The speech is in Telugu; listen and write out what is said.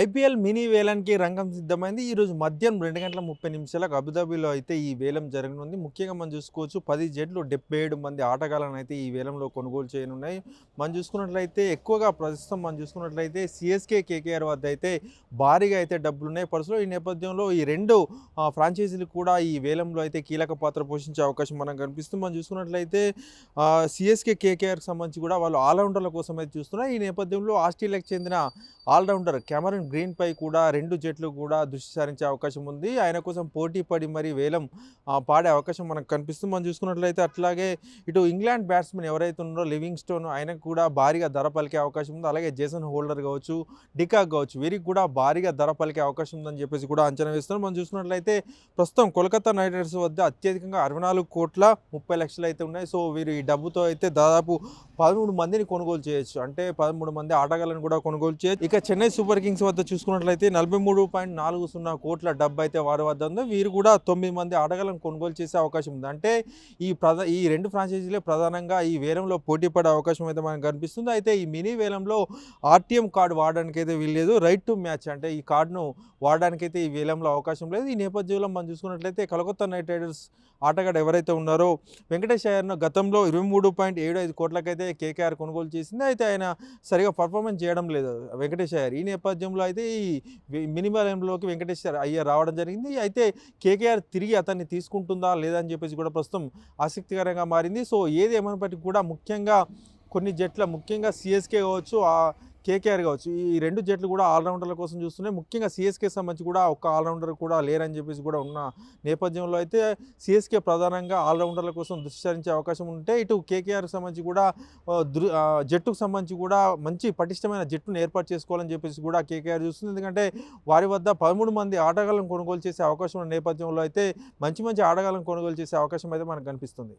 ఐపీఎల్ మినీ వేలంకి రంగం సిద్ధమైంది. ఈరోజు మధ్యాహ్నం రెండు గంటల ముప్పై నిమిషాలకు అబుదాబిలో అయితే ఈ వేలం జరగనుంది. ముఖ్యంగా మనం చూసుకోవచ్చు పది జట్లు డెబ్బై ఏడు మంది ఆటగాళ్ళను అయితే ఈ వేలంలో కొనుగోలు చేయనున్నాయి. మనం చూసుకున్నట్లయితే ఎక్కువగా ప్రస్తుతం మనం చూసుకున్నట్లయితే సిఎస్కే కేకేఆర్ వద్ద అయితే భారీగా అయితే డబ్బులు ఉన్నాయి పర్సులో ఈ నేపథ్యంలో ఈ రెండు ఫ్రాంచైజీలు కూడా ఈ వేలంలో అయితే కీలక పాత్ర పోషించే అవకాశం మనకు కనిపిస్తుంది. మనం చూసుకున్నట్లయితే సిఎస్కే కేకేఆర్కి సంబంధించి కూడా వాళ్ళు ఆల్రౌండర్ల కోసం అయితే చూస్తున్నారు. ఈ నేపథ్యంలో ఆస్ట్రేలియాకి చెందిన ఆల్రౌండర్ కెమెరన్ గ్రీన్ పై కూడా రెండు జట్లు కూడా దృష్టి సారించే అవకాశం ఉంది. ఆయన కోసం పోటీ పడి మరి వేలం పాడే అవకాశం మనకు కనిపిస్తుంది. మనం చూసుకున్నట్లయితే అట్లాగే ఇటు ఇంగ్లాండ్ బ్యాట్స్మెన్ ఎవరైతే ఉన్నారో లివింగ్ స్టోన్ ఆయనకు కూడా భారీగా ధర పలికే అవకాశం ఉంది. అలాగే జేసన్ హోల్డర్ కావచ్చు డికాక్ కావచ్చు వీరికి కూడా భారీగా ధర పలికే అవకాశం ఉందని చెప్పేసి కూడా అంచనా వేస్తున్నారు. మనం చూసుకున్నట్లయితే ప్రస్తుతం కోల్కతా నైట్ రైడర్స్ వద్ద అత్యధికంగా అరవై నాలుగు కోట్ల ముప్పై లక్షలు అయితే ఉన్నాయి. సో వీరు ఈ డబ్బుతో అయితే దాదాపు పదమూడు మందిని కొనుగోలు చేయొచ్చు. అంటే పదమూడు మంది ఆటగాళ్ళని కూడా కొనుగోలు చేయొచ్చు. ఇక చెన్నై సూపర్ కింగ్స్ వద్ద చూసుకున్నట్లయితే నలభై మూడు పాయింట్ నాలుగు సున్నా కోట్ల డబ్బు అయితే వారి వద్ద ఉంది. వీరు కూడా తొమ్మిది మంది ఆటగాళ్ళను కొనుగోలు చేసే అవకాశం ఉంది. అంటే ఈ ప్రధా ఈ రెండు ఫ్రాంచైజీలే ప్రధానంగా ఈ వేలంలో పోటీ పడే అవకాశం అయితే మనకు కనిపిస్తుంది. అయితే ఈ మినీ వేలంలో ఆర్టీఎం కార్డు వాడడానికి అయితే వీల్లేదు. రైట్ టు మ్యాచ్ అంటే ఈ కార్డును వాడడానికి అయితే ఈ వేలంలో అవకాశం లేదు. ఈ నేపథ్యంలో మనం చూసుకున్నట్లయితే కలకత్తా నైట్ రైడర్స్ ఆటగాడు ఎవరైతే ఉన్నారో వెంకటేష్ అయ్యర్ను గతంలో ఇరవై మూడు పాయింట్ ఏడు ఐదు కోట్లకైతే కేకేఆర్ కొనుగోలు చేసింది. అయితే ఆయన సరిగా పర్ఫార్మెన్స్ చేయడం లేదు వెంకటేష్ అయ్యర్ ఈ నేపథ్యంలో అయితే ఈ మినిమలంలోకి వెంకటేశ్వర అయ్యర్ రావడం జరిగింది. అయితే కేకేఆర్ తిరిగి అతన్ని తీసుకుంటుందా లేదా అని చెప్పేసి కూడా ప్రస్తుతం ఆసక్తికరంగా మారింది. సో ఏది ఏమైనప్పటికీ కూడా ముఖ్యంగా కొన్ని జట్ల ముఖ్యంగా సిఎస్కే కావచ్చు కేకేఆర్ కావచ్చు. ఈ రెండు జట్లు కూడా ఆల్రౌండర్ల కోసం చూస్తున్నాయి. ముఖ్యంగా సిఎస్కే సంబంధించి కూడా ఒక్క ఆల్రౌండర్ కూడా లేరని చెప్పేసి కూడా ఉన్న నేపథ్యంలో అయితే సిఎస్కే ప్రధానంగా ఆల్రౌండర్ల కోసం దృష్టి సారించే అవకాశం ఉంటే ఇటు కేకేఆర్ సంబంధించి కూడా దృ జట్టుకు సంబంధించి కూడా మంచి పటిష్టమైన జట్టును ఏర్పాటు చేసుకోవాలని చెప్పేసి కూడా కేకేఆర్ చూస్తుంది. ఎందుకంటే వారి వద్ద పదమూడు మంది ఆటగాళ్ళను కొనుగోలు చేసే అవకాశం ఉన్న నేపథ్యంలో అయితే మంచి మంచి ఆటగాళ్ళను కొనుగోలు చేసే అవకాశం అయితే మనకు కనిపిస్తుంది.